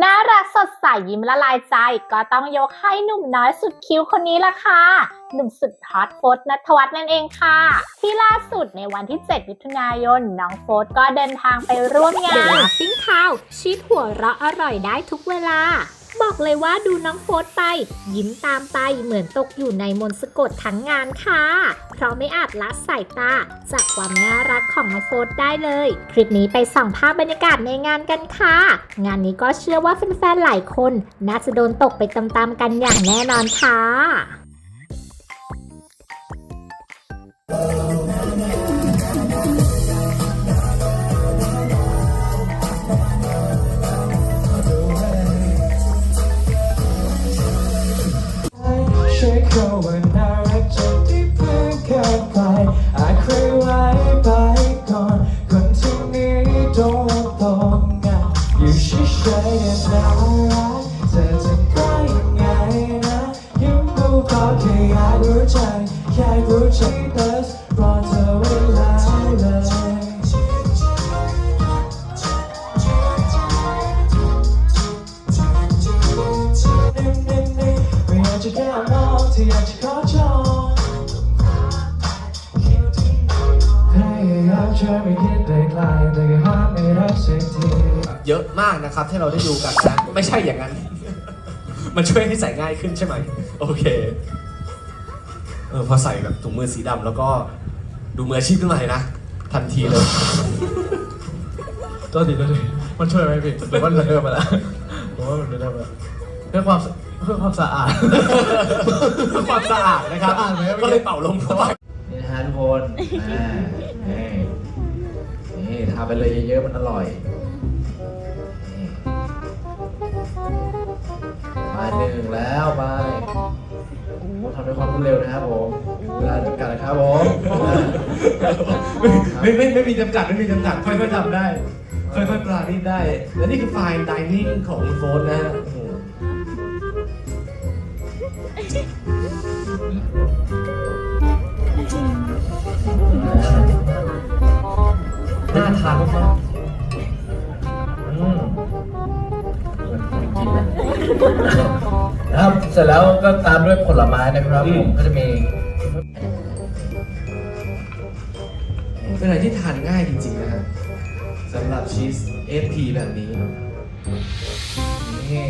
น่ารักสดใสยิ้มละลายใจ ก็ต้องยกให้หนุ่มน้อยสุดคิ้วคนนี้ละค่ะ หนุ่มสุดฮอตโฟสนัทวัฒน์นั่นเองค่ะ ที่ล่าสุดในวันที่ 7 มิถุนายน น้องโฟสก็เดินทางไปร่วมงานปิ้งข่าวชีดหัวเราะอร่อยได้ทุกเวลา บอกเลยว่าดูน้องโฟสไป ยิ้มตามไปเหมือนตกอยู่ในมนต์สะกดทั้งงานค่ะ เพราะไม่อาจละสายตา จากความน่ารักของน้องโฟสได้เลย คลิปนี้ไปส่องภาพบรรยากาศในงานกันค่ะ งานนี้ก็เชื่อว่าแฟนๆหลายคน น่าจะโดนตกไปตามๆกันอย่างแน่นอนค่ะ ช่วยเขาว่าน่ารักจนที่เพื่อนเกินไปอาจเคยไว้ไปก่อน คนที่นี้โดนตกงานอยู่เฉยๆเนี่ยน่ารักเธอจะได้ยังไงนะยิ้มเบาๆแค่อยากรู้ใจแค่รู้ใจเธอรอเธอายามช่วยไม่คิดได้ไกลแต่ก็หาไม่ได้สักทีเยอะมากนะครับที่เราได้ดูกันนะไม่ใช่อย่างนั้น มันช่วยให้ใส่ง่ายขึ้นใช่ไหมโอเคเออพอใส่แบบถุงมือสีดำแล้วก็ดูมืออาชีพขึ้นมาเลยนะ ทันทีเลยตัวดีตัวดีมันช่วยไหมพี่หรือว่ามันเดิมมาแล้วผมว่ามันเดิมมาเพื่อความเพื่อความสะอาดเพื่อความสะอาดนะครับสะอาดไหมก็เลยเป่าลมเข้าไปนี่นะฮะทุกคนอ่า นี่ทาไปเลยเยอะๆมันอร่อยนี่มาหนึ่งแล้วไปโอ้โหทำด้วยความรวดเร็วนะครับผมเวลาจำกัดนะครับผมไม่ไม่ไม่มีจำกัดไม่มีจำกัดค่อยๆทำได้ ค่อยๆปราณีตได้ และนี่คือไฟน์ดิเนิ่งของโฟนนะฮะโอ้โห น่าทานมากๆอืมเหมือนไม่กินนะนะครับ เสร็จแล้วก็ตามด้วยผลไม้นะครับผมก็จะมี เป็นอะไรที่ทานง่ายจริงๆนะฮะสำหรับชีส FP แบบนี้นี่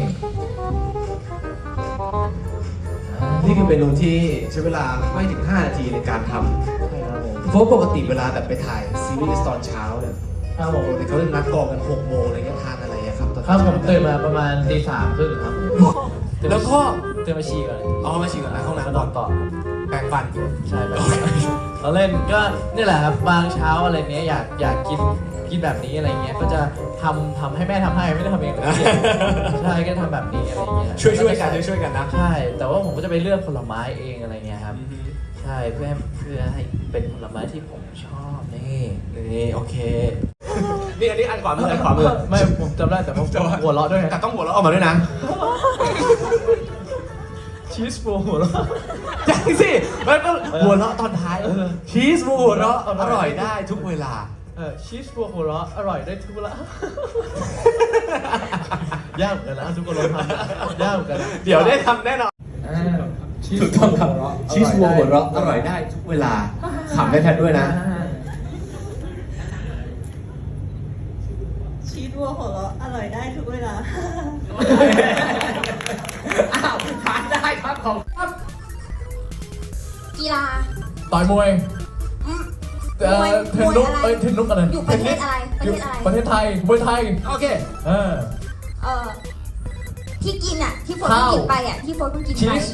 นี่คือเมนูที่ใช้เวลาไม่ถึง 5 นาทีในการทใช่ครับผมำเพราะปกติเวลาแบบไปถ่ายซีรีส์ตอนเช้าเนี่ยครับผปมกติเขาจะนัดกองกัน6โมงอะไรเงี้ยทานอะไรอะครับตอนครับผมตื่นมาประมาณตีสามครึ่งครับผมแล้วก็ตื่นมาฉี่ก่อนเอามาฉีกก่อนนะห้องแล้วก็น้ำนก่ออนนต่อแปรงฟัน ใช่แบบเราเล่นก็นี่แหละครับบางเช้าอะไรเนี้ยอยากอยากกิน กินแบบนี้อะไรเงี้ยก็จะทำทำให้แม่ทำให้ไม่ได้ทำเองเลยใช่ก็ทำแบบนี้อะไรเงี้ยช่วยช่วยๆกันช่วยช่วยๆกันนะใช่ แต่ว่าผมก็จะไปเลือกผลไม้เองอะไรเงี้ยครับ ใช่เพื่อให้เพื่อให้เป็นผลไม้ที่ผมชอบนี่นี่โอเค นี่อันนี้อันขวามืออันขวามือไม่ผมจำได้แต่ผมหัวเราะด้วยแต่ต้องหัวเราะออกมาด้วยนะชีสโฟหัวเราะ จังสิมันก็หัวเราะตอนท้ายชีสหัวเราะอร่อยได้ทุกเวลา เออชีสโฟหัวเราะอร่อยได้ทุกเวลายากเหมือนกันนะทุกคนลองทำยากเหมือนกันนะเดี๋ยวได้ทำแน่นอนถูกต้องครับชีสวัวหัวเราะอร่อยได้ทุกเวลาขำได้แพทด้วยนะ ชีสวัวหัวเราะอร่อยได้ทุกเวลา อ้าวทานได้ครับของกีฬาต่อยมวย อืม เอ่อเทนนุกเอ้ยเทนนุกอะไรอยู่ประเทศอะไรประอยู่เทศอะไรประเทศไทยมวยไทยโอเคเออเออที่กินอะที่โฟนข้าวกินไปอะที่โฟนเพิ่งกินชีไปส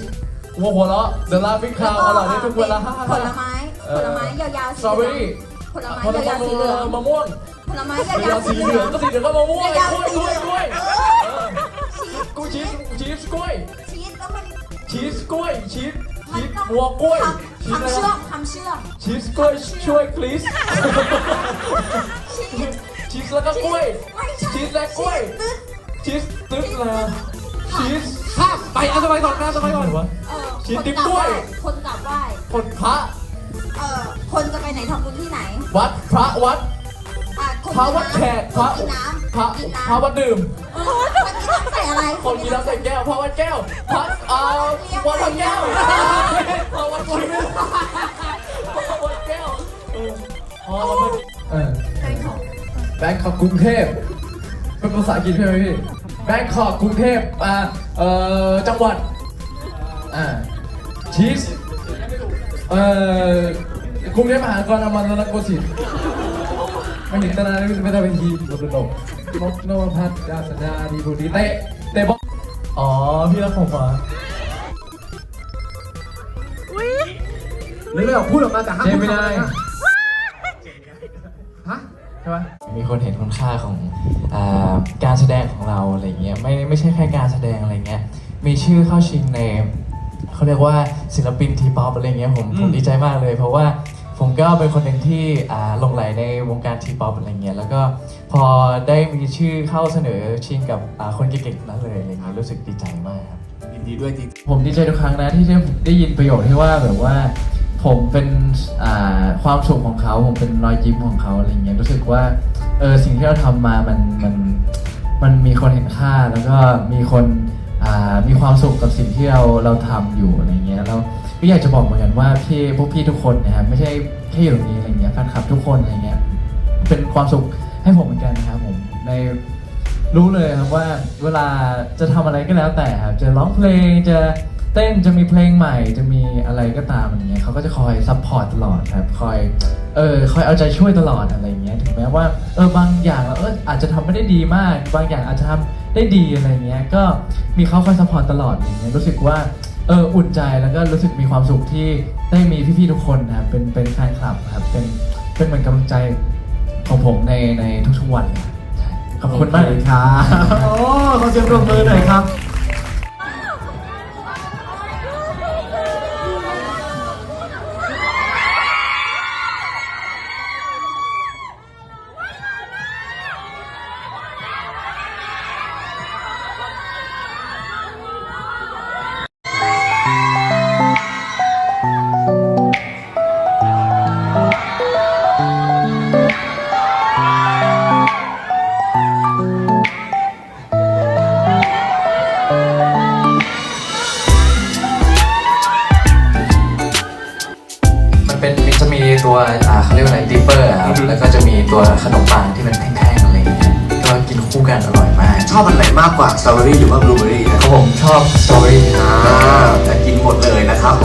หัวหัวเราะเดลาฟิกคาวอร่อยได้ทุกเวลาผลไม้ผลไม้ยาวๆสสีตรอเหเบอลืองรี่ผลไม้ผลไม้ยาวๆสีเหลืองมะม่วงผลไม้ยายาววๆสีสีเหเหลืลือองงก็สีเหลืองก็มะม่วงยาวกล้วยๆสีกล้วยเหลืกล้วยองเออชีสกูชีสชีสกล้วยชีสแล้วมันชีสกล้วยชีสมั ชีนสต้องวัวกล้วยทำชีสทำอะไรเชื่อนะมทำเชื่อม ชีสกล้วยช่วยคลิสชีสชีสแล้วก็กล้วย ไม่ใช่ชีสและกล้วย ชีสตึ๊ดชีสตึ๊ดเลยชีสข้ามไปเอาสบายก่อนนะสบายก่อนวะเออชีสคนดิบกลับกล้วย คนกลับไหว้คนพระ เออคนจะไปไหนทำบุญที่ไหน วัดพระวัด อะพระวัดแขกพระกินน้ำพระกินพระน้ำวัดดื่มคนกินน้ำใส่อะไรคนกินน้ำใส่แก้วพระวัดแก้วพระเอ่อวัดพระแก้วพระวัดคนไม่พระวัดแก้วเออพระวัดเออแบงคอกกรุงเทพเป็นภาษาอังกฤษใช่ไหมพี่แบงคอกกรุงเทพอ่าเอ่อจังหวัดอ่าชีสเอ่อกรุงเทพมหานครอมรรัตนโกสินทร์ไม่เห็นตนาไม่ได้เป็นทีมบทดกนกนวพัฒน์ดาสัญญาดีบุรีเตะเตะบอลอ๋อ พี่รักผมเหรอนึกไม่ออกพูดออกมาแต่ห้ามเจพูดไม่ได้คำนะฮะใช่ไหมมีคนเห็นคุณค่าของอาการแสดงของเราอะไรเงี้ยไม่ไม่ใช่แค่การแสดงอะไรเงี้ยมีชื่อเข้าชิงในเขาเรียกว่าศิลปินทีป๊อปอะไรเงี้ยผมผมดีใจมากเลย เพราะว่า ผมก็เป็นคนหนึ่งที่อ่าหลงไหลในวงการทีป๊อปอะไรเงี้ยแล้วก็พอได้มีชื่อเข้าเสนอชิงกับอ่าคนเก่งๆนั้นเลยอะไรเงี้ยรู้สึกดีใจมากครับยินดีด้วยจริงผมดีใจทุกครั้งนะที่ได้ได้ยินประโยคที่ว่าแบบว่า ผมเป็นอ่าความสุขของเขาผมเป็นรอยยิ้มของเขาอะไรเงี้ยรู้สึกว่าเออสิ่งที่เราทำมามันมันมันมีคนเห็นค่าแล้วก็มีคนอ่า มีความสุขกับสิ่งที่เราเราทำอยู่อะไรเงี้ยแล้วก็อยากจะบอกเหมือนกันว่าพี่พวกพี่ทุกคนนะครับไม่ใช่แค่อยู่ตรงนี้อะไรเงี้ยแฟนคลับทุกคนอะไรเงี้ยเป็นความสุขให้ผมเหมือนกันนะครับผมในรู้เลยครับว่าเวลาจะทำอะไรก็แล้วแต่ครับจะร้องเพลงจะ เต้นจะมีเพลงใหม่จะมีอะไรก็ตามอย่างเงี้ยเขาก็จะคอยซัพพอร์ตตลอดครับคอยเออคอยเอาใจช่วยตลอดอะไรเงี้ยถึงแม้ว่าเออบางอย่างเราเอออาจจะทำไม่ได้ดีมาก บางอย่างอาจจะทำได้ดีอะไรเงี้ยก็มีเขาคอยซัพพอร์ตตลอดอย่างเงี้ยรู้สึกว่าเอออุ่นใจแล้วก็รู้สึกมีความสุขที่ได้มีพี่ๆทุกคนนะครับเป็นเป็นแฟนคลับครับเป็นเป็นเหมือนกำลังใจของผมในในทุกๆวันเลยขอบคุณมากเลยครับโอ้ขอเสียงปรบมือหน่อยครับ เป็นจะมีตัวอ่าเขาเรียกว่าอะไรดิปเปอร์ครับแล้วก็จะมีตัวขนมปังที่มันแท่งๆอะไรอย่างเงี้ยก็กินคู่กันอร่อยมากชอบอันไหนมากกว่าสตรอเบอรี่หรือว่าบลูเบอรี่นะครับผมชอบสตรอเบอรี่อ่าแต่กินหมดเลยนะครับ